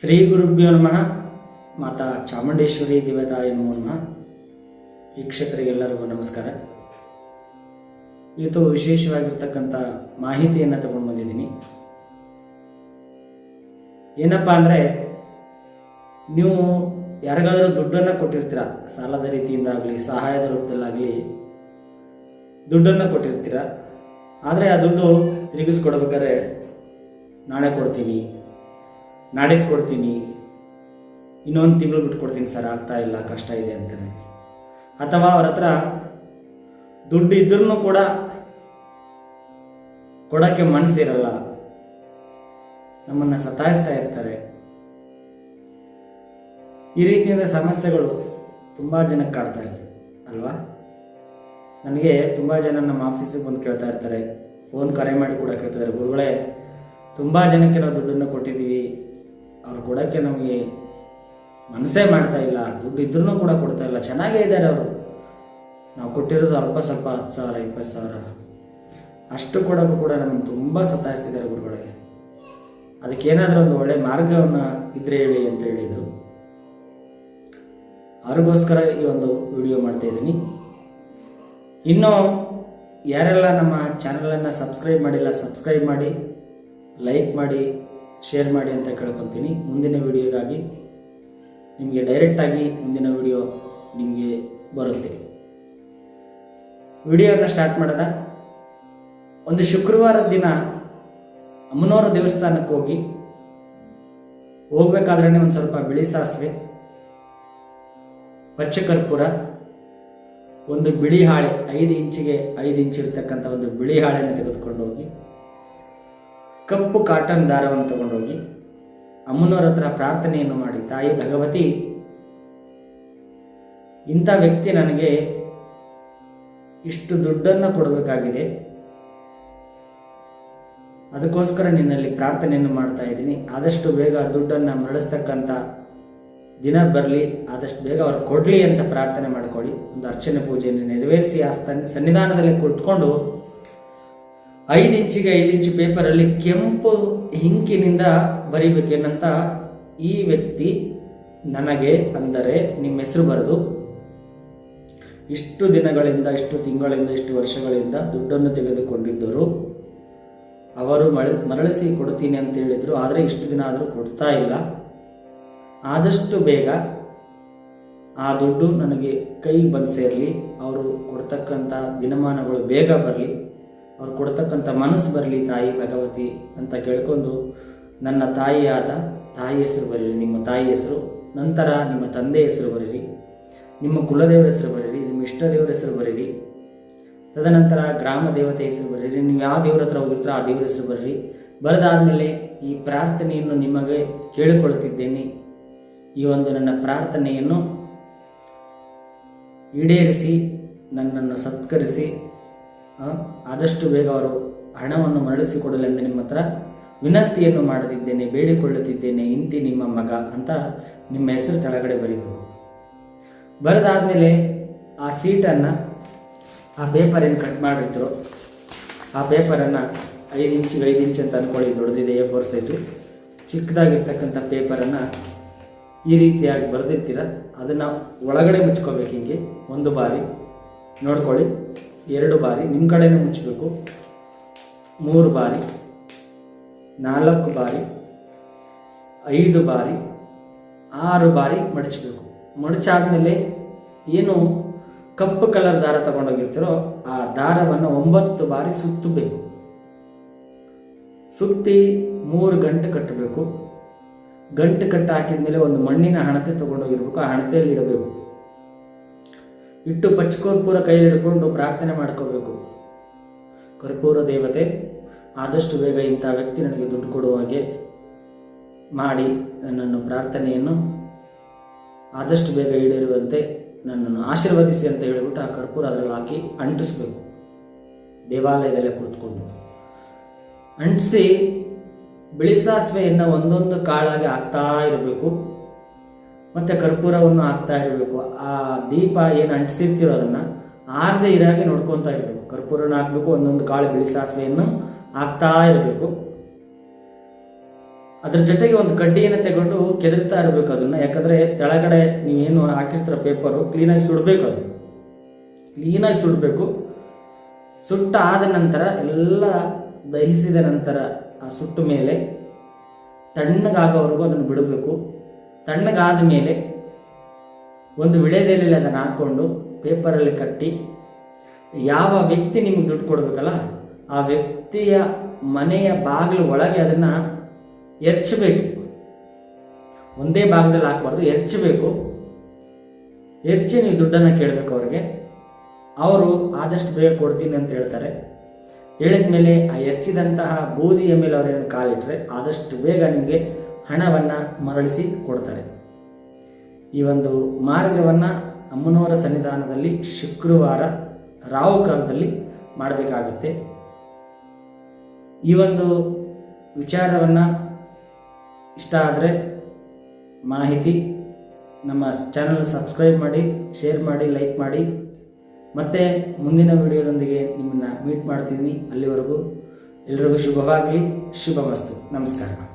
ಶ್ರೀ ಗುರುಭ್ಯೋ ನಮಃ. ಮಾತಾ ಚಾಮುಂಡೇಶ್ವರಿ ದೇವತಾಯ ನಮೋ ನಮಃ. ವೀಕ್ಷಕರಿಗೆಲ್ಲರಿಗೂ ನಮಸ್ಕಾರ. ಇವತ್ತು ವಿಶೇಷವಾಗಿರ್ತಕ್ಕಂಥ ಮಾಹಿತಿಯನ್ನು ತಗೊಂಡು ಬಂದಿದ್ದೀನಿ. ಏನಪ್ಪ ಅಂದರೆ, ನೀವು ಯಾರಿಗಾದರೂ ದುಡ್ಡನ್ನು ಕೊಟ್ಟಿರ್ತೀರ? ಸಾಲದ ರೀತಿಯಿಂದಾಗಲಿ, ಸಹಾಯದ ರೂಪದಲ್ಲಾಗಲಿ ದುಡ್ಡನ್ನು ಕೊಟ್ಟಿರ್ತೀರ? ಆದರೆ ಆ ದುಡ್ಡು ತಿರುಗಿಸ್ಕೊಡ್ಬೇಕಾದ್ರೆ ನಾಳೆ ಕೊಡ್ತೀನಿ. ನಾಡಿದ್ದು ಕೊಡ್ತೀನಿ. ಇನ್ನೊಂದು ತಿಂಗಳು ಬಿಟ್ಟು ಕೊಡ್ತೀನಿ ಸರ್, ಆಗ್ತಾ ಇಲ್ಲ, ಕಷ್ಟ ಇದೆ ಅಂತಾನೆ. ಅಥವಾ ಅವ್ರ ಹತ್ರ ದುಡ್ಡು ಇದ್ರೂ ಕೂಡ ಕೊಡೋಕ್ಕೆ ಮನಸ್ಸಿರಲ್ಲ. ನಮ್ಮನ್ನು ಸತಾಯಿಸ್ತಾ ಇರ್ತಾರೆ. ಈ ರೀತಿಯಾದ ಸಮಸ್ಯೆಗಳು ತುಂಬ ಜನಕ್ಕೆ ಕಾಡ್ತಾ ಇರ್ತದೆ, ಅಲ್ವಾ? ನನಗೆ ತುಂಬ ಜನ ನಮ್ಮ ಆಫೀಸಿಗೆ ಬಂದು ಕೇಳ್ತಾ ಇರ್ತಾರೆ. ಫೋನ್ ಕರೆ ಮಾಡಿ ಕೂಡ ಕೇಳ್ತಾ ಇದ್ದಾರೆ. ಗುರುಗಳೇ, ತುಂಬ ಜನಕ್ಕೆ ನಾವು ದುಡ್ಡನ್ನು ಕೊಟ್ಟಿದ್ದೀವಿ. ಕೊಡೋಕ್ಕೆ ನಮಗೆ ಮನಸ್ಸೇ ಮಾಡ್ತಾ ಇಲ್ಲ. ದುಡ್ಡು ಇದ್ರೂ ಕೂಡ ಕೊಡ್ತಾ ಇಲ್ಲ. ಚೆನ್ನಾಗೇ ಇದ್ದಾರೆ ಅವರು. ನಾವು ಕೊಟ್ಟಿರೋದು ಅಲ್ಪ ಸ್ವಲ್ಪ ಹತ್ತು ಸಾವಿರ, ಇಪ್ಪತ್ತು ಸಾವಿರ. ಅಷ್ಟು ಕೊಡೋಕ್ಕೂ ಕೂಡ ನಮ್ಮನ್ನು ತುಂಬ ಸತಾಯಿಸ್ತಿದ್ದಾರೆ ಗುರುಗಳಿಗೆ ಅದಕ್ಕೇನಾದರೂ ಒಂದು ಒಳ್ಳೆ ಮಾರ್ಗವನ್ನು ಇದ್ರೆ ಹೇಳಿ ಅಂತ ಹೇಳಿದರು. ಅವ್ರಿಗೋಸ್ಕರ ಈ ಒಂದು ವಿಡಿಯೋ ಮಾಡ್ತಾ ಇದ್ದೀನಿ. ಇನ್ನು ಯಾರೆಲ್ಲ ನಮ್ಮ ಚಾನಲನ್ನು ಸಬ್ಸ್ಕ್ರೈಬ್ ಮಾಡಿಲ್ಲ, ಸಬ್ಸ್ಕ್ರೈಬ್ ಮಾಡಿ, ಲೈಕ್ ಮಾಡಿ ಶೇರ್ ಮಾಡಿ ಅಂತ ಕೇಳ್ಕೊತೀನಿ. ಮುಂದಿನ ವಿಡಿಯೋಗಾಗಿ ನಿಮಗೆ ಡೈರೆಕ್ಟಾಗಿ ಮುಂದಿನ ವಿಡಿಯೋ ನಿಮಗೆ ಬರುತ್ತೆ. ವಿಡಿಯೋನ ಸ್ಟಾರ್ಟ್ ಮಾಡೋಣ. ಒಂದು ಶುಕ್ರವಾರದ ದಿನ ಅಮ್ಮನವರ ದೇವಸ್ಥಾನಕ್ಕೆ ಹೋಗಿ ಹೋಗ್ಬೇಕಾದ್ರೆ ಒಂದು ಸ್ವಲ್ಪ ಬಿಳಿ ಸಾಸಿವೆ, ಪಚ್ಚ ಕರ್ಪೂರ, ಒಂದು ಬಿಳಿ ಹಾಳೆ, ಐದು ಇಂಚಿಗೆ ಐದು ಇಂಚ್ ಇರ್ತಕ್ಕಂಥ ಒಂದು ಬಿಳಿ ಹಾಳೆಯನ್ನು ತೆಗೆದುಕೊಂಡು ಹೋಗಿ ಕಪ್ಪು ಕಾಟನ್ ದಾರವನ್ನು ತಗೊಂಡೋಗಿ ಅಮ್ಮನವರ ಹತ್ರ ಪ್ರಾರ್ಥನೆಯನ್ನು ಮಾಡಿ, ತಾಯಿ ಭಗವತಿ, ಇಂಥ ವ್ಯಕ್ತಿ ನನಗೆ ಇಷ್ಟು ದುಡ್ಡನ್ನು ಕೊಡಬೇಕಾಗಿದೆ. ಅದಕ್ಕೋಸ್ಕರ ನಿನ್ನಲ್ಲಿ ಪ್ರಾರ್ಥನೆಯನ್ನು ಮಾಡ್ತಾ ಇದ್ದೀನಿ. ಆದಷ್ಟು ಬೇಗ ದುಡ್ಡನ್ನು ಮರಳಿಸ್ತಕ್ಕಂಥ ದಿನ ಬರಲಿ, ಆದಷ್ಟು ಬೇಗ ಅವ್ರು ಕೊಡಲಿ ಅಂತ ಪ್ರಾರ್ಥನೆ ಮಾಡಿಕೊಳ್ಳಿ. ಒಂದು ಅರ್ಚನೆ ಪೂಜೆಯನ್ನು ನೆರವೇರಿಸಿ ಆ ಸನ್ನಿಧಾನದಲ್ಲಿ ಕುಳಿತುಕೊಂಡು ಐದು ಇಂಚಿಗೆ ಐದು ಇಂಚು ಪೇಪರಲ್ಲಿ ಕೆಂಪು ಹಿಂಕಿನಿಂದ ಬರೀಬೇಕೇನಂತ ಈ ವ್ಯಕ್ತಿ ನನಗೆ ಅಂದರೆ ನಿಮ್ಮ ಹೆಸರು ಬರೆದು ಇಷ್ಟು ದಿನಗಳಿಂದ, ಇಷ್ಟು ತಿಂಗಳಿಂದ, ಇಷ್ಟು ವರ್ಷಗಳಿಂದ ದುಡ್ಡನ್ನು ತೆಗೆದುಕೊಂಡಿದ್ದರು. ಅವರು ಮಳ, ಮರಳಿಸಿ ಕೊಡ್ತೀನಿ ಅಂತ ಹೇಳಿದರು. ಆದರೆ ಇಷ್ಟು ದಿನ ಆದರೂ ಕೊಡ್ತಾ ಇಲ್ಲ. ಆದಷ್ಟು ಬೇಗ ಆ ದುಡ್ಡು ನನಗೆ ಕೈಗೆ ಬಂದು ಸೇರಲಿ. ಅವರು ಕೊಡ್ತಕ್ಕಂಥ ದಿನಮಾನಗಳು ಬೇಗ ಬರಲಿ. ಅವ್ರು ಕೊಡ್ತಕ್ಕಂಥ ಮನಸ್ಸು ಬರಲಿ ತಾಯಿ ಭಗವತಿ ಅಂತ ಕೇಳ್ಕೊಂಡು ನನ್ನ ತಾಯಿಯಾದ ತಾಯಿ ಹೆಸರು ಬರೀರಿ, ನಿಮ್ಮ ತಾಯಿ ಹೆಸರು, ನಂತರ ನಿಮ್ಮ ತಂದೆ ಹೆಸರು ಬರೀರಿ, ನಿಮ್ಮ ಕುಲದೇವರ ಹೆಸರು ಬರೀರಿ, ನಿಮ್ಮ ಇಷ್ಟ ದೇವರ ಹೆಸರು ಬರೀರಿ, ತದನಂತರ ಗ್ರಾಮ ದೇವತೆ ಹೆಸರು ಬರೀರಿ, ನೀವು ಯಾವ ದೇವ್ರ ಹತ್ರ ಹೋಗಿರ್ತೀರೋ ಆ ದೇವರ ಹೆಸರು ಬರೀರಿ. ಬರೆದಾದ್ಮೇಲೆ ಈ ಪ್ರಾರ್ಥನೆಯನ್ನು ನಿಮಗೆ ಕೇಳಿಕೊಳ್ಳುತ್ತಿದ್ದೇನೆ ಈ ಒಂದು ನನ್ನ ಪ್ರಾರ್ಥನೆಯನ್ನು ಈಡೇರಿಸಿ, ನನ್ನನ್ನು ಸತ್ಕರಿಸಿ ಆದಷ್ಟು ಬೇಗ ಅವರು ಹಣವನ್ನು ಮರಳಿಸಿಕೊಡಲೆಂದು ನಿಮ್ಮ ಹತ್ರ ವಿನಂತಿಯನ್ನು ಮಾಡುತ್ತಿದ್ದೇನೆ ಬೇಡಿಕೊಳ್ಳುತ್ತಿದ್ದೇನೆ, ಇಂತಿ ನಿಮ್ಮ ಮಗ ಅಂತ ನಿಮ್ಮ ಹೆಸರು ಕೆಳಗಡೆ ಬರೀಬೇಕು. ಬರೆದಾದ್ಮೇಲೆ ಆ ಸೀಟನ್ನು, ಆ ಪೇಪರ್ ಏನು ಕಟ್ ಮಾಡಿದ್ರು, ಆ ಪೇಪರನ್ನು ಐದು ಇಂಚಿಗೆ ಐದು ಇಂಚ್ ಅಂತ ಅಂದ್ಕೊಳ್ಳಿ ದೊಡ್ಡದಿದೆ ಎ ಫೋರ್ ಸೈಜು ಚಿಕ್ಕದಾಗಿರ್ತಕ್ಕಂಥ ಪೇಪರನ್ನು ಈ ರೀತಿಯಾಗಿ ಬರೆದಿರ್ತೀರ, ಅದನ್ನು ಒಳಗಡೆ ಮುಚ್ಕೋಬೇಕು ಹಿಂಗೆ, ಒಂದು ಬಾರಿ. ನೋಡ್ಕೊಳ್ಳಿ. ಎರಡು ಬಾರಿ ನಿಮ್ಮ ಕಡೆನೇ ಮುಚ್ಚಬೇಕು ಮೂರು ಬಾರಿ, ನಾಲ್ಕು ಬಾರಿ, ಐದು ಬಾರಿ, ಆರು ಬಾರಿ ಮಡಚಬೇಕು. ಮಡಚಾದ್ಮೇಲೆ ಏನು ಕಪ್ಪು ಕಲರ್ ದಾರ ತಗೊಂಡೋಗಿರ್ತೀರೋ ಆ ದಾರವನ್ನು ಒಂಬತ್ತು ಬಾರಿ ಸುತ್ತಬೇಕು. ಸುತ್ತಿ ಮೂರು ಗಂಟೆ ಕಟ್ಟಬೇಕು. ಗಂಟು ಕಟ್ಟಾಕಿದ ಮೇಲೆ ಒಂದು ಮಣ್ಣಿನ ಹಣತೆ ತಗೊಂಡೋಗಿರ್ಬೇಕು. ಆ ಹಣತೆಯಲ್ಲಿ ಇಡಬೇಕು. ಇಟ್ಟು ಪಚ್ಚಕರ್ಪೂರ ಕೈಯಲ್ಲಿ ಹಿಡ್ಕೊಂಡು ಪ್ರಾರ್ಥನೆ ಮಾಡ್ಕೋಬೇಕು. ಕರ್ಪೂರ ದೇವತೆ, ಆದಷ್ಟು ಬೇಗ ಇಂಥ ವ್ಯಕ್ತಿ ನನಗೆ ದುಡ್ಡು ಕೊಡುವ ಹಾಗೆ ಮಾಡಿ ನನ್ನನ್ನು ಪ್ರಾರ್ಥನೆಯನ್ನು ಆದಷ್ಟು ಬೇಗ ಈಡೇರುವಂತೆ ನನ್ನನ್ನು ಆಶೀರ್ವದಿಸಿ ಅಂತ ಹೇಳಿಬಿಟ್ಟು ಆ ಕರ್ಪೂರ ಅದರಲ್ಲಿ ಹಾಕಿ ಅಂಟಿಸ್ಬೇಕು. ದೇವಾಲಯದಲ್ಲೇ ಕುಳಿತುಕೊಂಡು ಅಂಟಿಸಿ ಬಿಳಿ ಸಾಸಿವೆಯನ್ನು ಒಂದೊಂದು ಕಾಳಾಗಿ ಹಾಕ್ತಾ ಇರಬೇಕು. ಮತ್ತು ಕರ್ಪೂರವನ್ನು ಹಾಕ್ತಾ ಇರಬೇಕು. ಆ ದೀಪ ಏನು ಅಂಟಿಸಿರ್ತೀರೋ ಅದನ್ನು ಆರದೇ ಇರಾಗೆ ನೋಡ್ಕೊತಾ ಇರಬೇಕು. ಕರ್ಪೂರನ ಹಾಕಬೇಕು, ಒಂದೊಂದು ಕಾಳು ಬಿಳಿ ಸಾಸಿವೆಯನ್ನು ಹಾಕ್ತಾ ಇರಬೇಕು. ಅದ್ರ ಜೊತೆಗೆ ಒಂದು ಕಡ್ಡಿಯನ್ನು ತಗೊಂಡು ಕೆದರ್ತಾ ಇರಬೇಕು ಅದನ್ನ. ಯಾಕಂದ್ರೆ ಕೆಳಗಡೆ ನೀವೇನು ಹಾಕಿರ್ತೀರ ಪೇಪರು ಕ್ಲೀನಾಗಿ ಸುಡಬೇಕು ಅದು. ಕ್ಲೀನಾಗಿ ಸುಡಬೇಕು. ಸುಟ್ಟ ಆದ ನಂತರ, ಎಲ್ಲ ದಹಿಸಿದ ನಂತರ ಆ ಸುಟ್ಟ ಮೇಲೆ ತಣ್ಣಗಾಗೋವರೆಗೂ ಅದನ್ನು ಬಿಡಬೇಕು. ತಣ್ಣಗಾದ ಮೇಲೆ ಒಂದು ವಿಳೆದೆಲೆಯಲ್ಲಿ ಅದನ್ನು ಹಾಕ್ಕೊಂಡು ಪೇಪರಲ್ಲಿ ಕಟ್ಟಿ ಯಾವ ವ್ಯಕ್ತಿ ನಿಮಗೆ ದುಡ್ಡು ಕೊಡಬೇಕಲ್ಲ, ಆ ವ್ಯಕ್ತಿಯ ಮನೆಯ ಬಾಗಿಲು ಒಳಗೆ ಅದನ್ನು ಎರ್ಚಬೇಕು. ಒಂದೇ ಭಾಗದಲ್ಲಿ ಹಾಕ್ಬಾರ್ದು, ಎರ್ಚಬೇಕು. ಎರ್ಚಿ ನೀವು ದುಡ್ಡನ್ನು ಕೇಳಬೇಕು ಅವ್ರಿಗೆ. ಅವರು ಆದಷ್ಟು ಬೇಗ ಕೊಡ್ತೀನಿ ಅಂತ ಹೇಳ್ತಾರೆ. ಹೇಳಿದ ಮೇಲೆ ಆ ಎರ್ಚಿದಂತಹ ಬೂದಿಯ ಮೇಲೆ ಅವರೇನು ಕಾಲಿಟ್ಟರೆ ಆದಷ್ಟು ಬೇಗ ನಿಮಗೆ ಹಣವನ್ನು ಮರಳಿಸಿ ಕೊಡ್ತಾರೆ ಈ ಒಂದು ಮಾರ್ಗವನ್ನು ಅಮ್ಮನವರ ಸನ್ನಿಧಾನದಲ್ಲಿ ಶುಕ್ರವಾರ ರಾವು ಕಾಲದಲ್ಲಿ ಮಾಡಬೇಕಾಗುತ್ತೆ. ಈ ಒಂದು ವಿಚಾರವನ್ನು ಇಷ್ಟ ಆದರೆ ಮಾಹಿತಿ ನಮ್ಮ ಚಾನಲ್ ಸಬ್ಸ್ಕ್ರೈಬ್ ಮಾಡಿ ಶೇರ್ ಮಾಡಿ ಲೈಕ್ ಮಾಡಿ. ಮತ್ತೆ ಮುಂದಿನ ವಿಡಿಯೋದೊಂದಿಗೆ ನಿಮ್ಮನ್ನು ಮೀಟ್ ಮಾಡ್ತೀನಿ ಅಲ್ಲಿವರೆಗೂ. ಎಲ್ರಿಗೂ ಶುಭವಾಗಲಿ ಶುಭ ವಸ್ತು ನಮಸ್ಕಾರ.